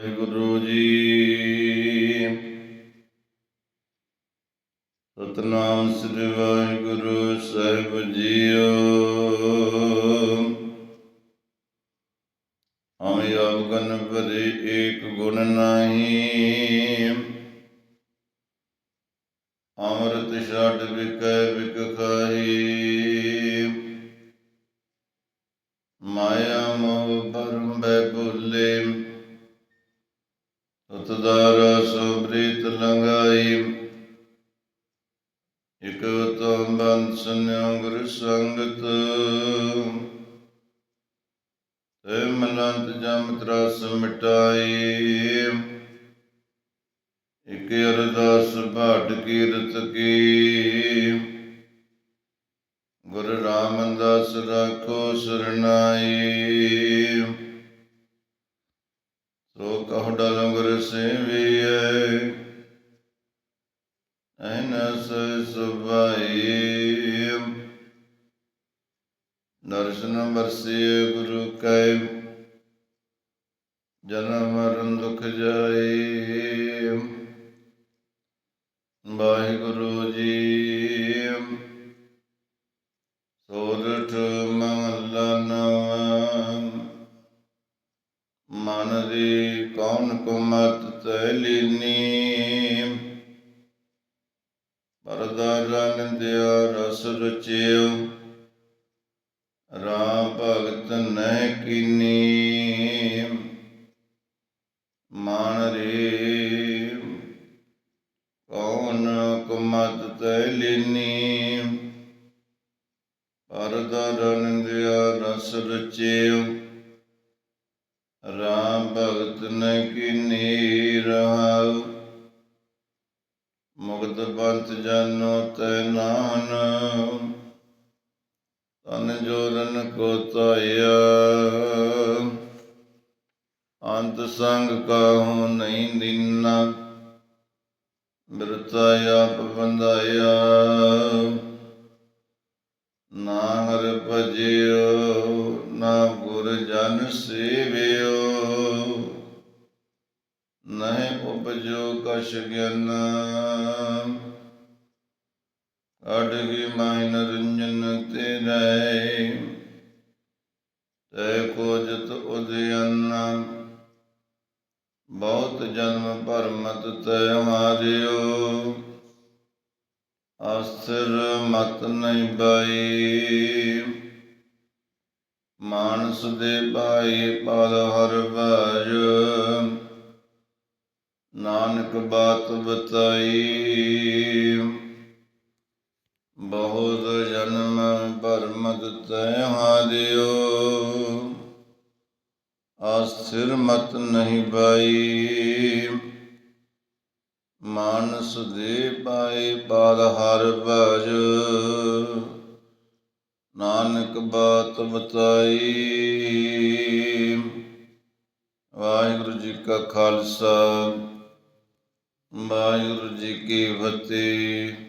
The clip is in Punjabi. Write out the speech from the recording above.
ਗੁਰੂ ਜੀ। ਸਤਨਾਮ ਸ੍ਰੀ ਵਾਹਿਗੁਰੂ ਸਾਹਿਬ ਜੀਓ। ਹਮੇ ਆਵਗਨ ਭਰੇ ਏਕ ਗੁਣ ਨਾਹੀ। ਅੰਮ੍ਰਿਤ ਛੱਡ ਵਿਕੈ ਵਿਕ ਖਾਈ ਮਾਇਆ ਮੋਹ ਭਰਮ ਬੈ ਭੁੱਲੇ। ਸਤਦਾਰ ਸੁਬ੍ਰਿਤ ਲੰਗਾਈ ਇਕ ਤਮ ਬੰਦ ਸੰਯੰਗਰ ਸੰਗਤ। ਤੇ ਮਲੰਤ ਜਮ ਤਰਾਸ ਮਿਟਾਈ। ਇਕ ਅਰਦਾਸ ਬਾਟ ਕੀਰਤ ਕੀ। ਗੁਰ ਰਾਮਦਾਸ ਰਾਖੋ ਸਰਨਾਈ ਸੋ ਕਹੁ ਡਲ ਗੁਰ ਸੇਵੀਐ ਐਨਸ ਸੁਭਾਈ ਦਰਸ਼ਨ ਵਰਸੀਏ ਗੁਰੂ ਕੈ ਜਨਮ ਮਰਨ ਦੁਖ ਜਾਈ ਮਨ ਦੀ ਕੌਣ ਕੁਮਤ ਤੈ ਲੀਨੀ ਪਰਦਾ ਦਿਆ ਰਸ ਰਚਿਓ, ਰਾਮ ਭਗਤ ਨਹਿ ਕੀਨੀ ਮਾਨ ਰੇ ਕੌਣ ਕੁਮਤ ਤੈ ਲੀਨੀ ਪਰਦਾ ਦਿਆ ਰਸ ਰਚਿਓ ਭਗਤ ਨਹਿ ਕੀਨੀ ਰਹਾਉ। ਮੁਕਤ ਬੰਤ ਜਾਨੋ ਤੈ ਨਾਨ ਤਨ ਜੋਰਨ ਕੋ ਤਾਇਆ ਅੰਤ ਸੰਗ ਕਾਹੂ ਨਹੀਂ ਦਿਨਾ ਬਿਰਤਾ ਆਪ ਜੋ ਉਪਜੋ ਕਛ ਗਿਆਨ ਅਡਗੀ ਮਾਇਨ ਰੰਜਨ ਤੇਰੇ ਤੈ ਕੋ ਜਤ ਉਦਯਨ ਬਹੁਤ ਜਨਮ ਭਰਮਤ ਤੈ ਮਾਰਿਓ। ਅਸਰ ਮਤ ਨਹੀਂ ਬਾਈ। ਮਾਨਸ ਦੇ ਬਾਈ ਪਦ ਹਰ ਬਾਜ ਨਾਨਕ ਬਾਤ ਬਤਾਈ। ਬਹੁਤ ਜਨਮ ਭਰਮਤ ਤੈ ਹਾਰਿਓ ਅਸਥਿਰ ਮਤ ਨਹੀਂ ਬਾਈ ਮਾਨਸ ਦੇ ਪਾਏ ਪਾਦ ਹਰ ਭਜ। ਨਾਨਕ ਬਾਤ ਬਤਾਈ। ਵਾਹਿਗੁਰੂ ਜੀ ਕਾ ਖਾਲਸਾ। ਵਾਹਿਗੁਰੂ ਜੀ ਕੀ ਫਤਿਹ।